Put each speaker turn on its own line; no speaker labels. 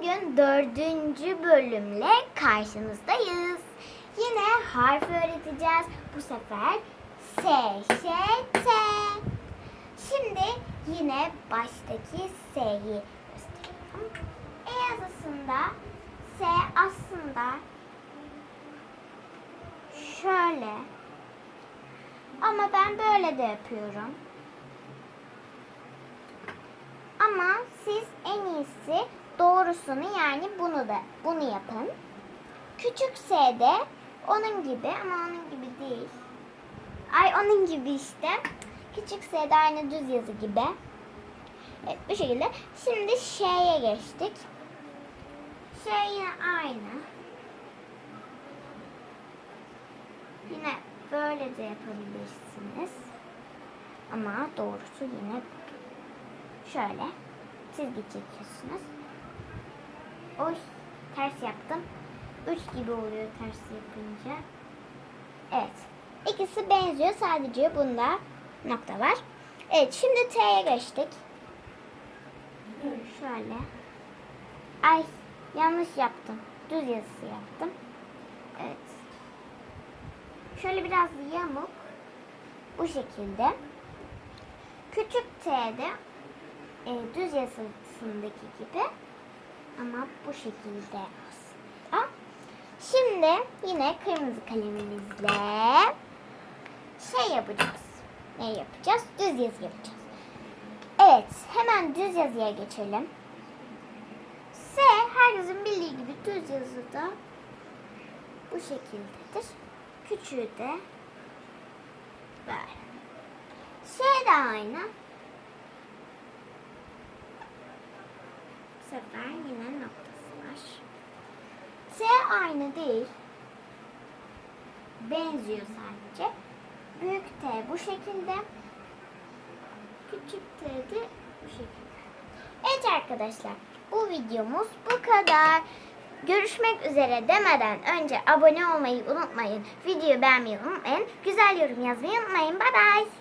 Bugün dördüncü bölümle karşınızdayız. Yine harf öğreteceğiz. Bu sefer S, Ş, T. Şimdi yine baştaki S'yi gösteriyorum. E yazısında S aslında şöyle. Ama ben böyle de yapıyorum. Ama siz en iyisi doğrusunu yani bunu da bunu yapın. Küçük S de onun gibi ama onun gibi değil. Ay onun gibi işte. Küçük S de aynı düz yazı gibi. Evet bu şekilde. Şimdi Ş'ye geçtik. Ş yine aynı. Yine böyle de yapabilirsiniz. Ama doğrusu yine şöyle çizgi çekiyorsunuz. Oy ters yaptım. Üç gibi oluyor ters yapınca. Evet. İkisi benziyor. Sadece bunda nokta var. Evet şimdi T'ye geçtik. Şöyle. Ay yanlış yaptım. Düz yazısı yaptım. Evet. Şöyle biraz yamuk. Bu şekilde. Küçük T'de e, düz yazısındaki gibi ama bu şekilde aslında. Şimdi yine kırmızı kalemimizle şey yapacağız. Ne yapacağız? Düz yazı yapacağız. Evet, hemen düz yazıya geçelim. S herkesin bildiği gibi düz yazıda bu şekildedir. Küçüğü de böyle. Şey de aynı. Sefer yine noktası var. S aynı değil. Benziyor sadece. Büyük T bu şekilde. Küçük T de bu şekilde. Evet arkadaşlar bu videomuz bu kadar. Görüşmek üzere demeden önce abone olmayı unutmayın. Videoyu beğenmeyi unutmayın. Güzel yorum yazmayı unutmayın. Bay bay.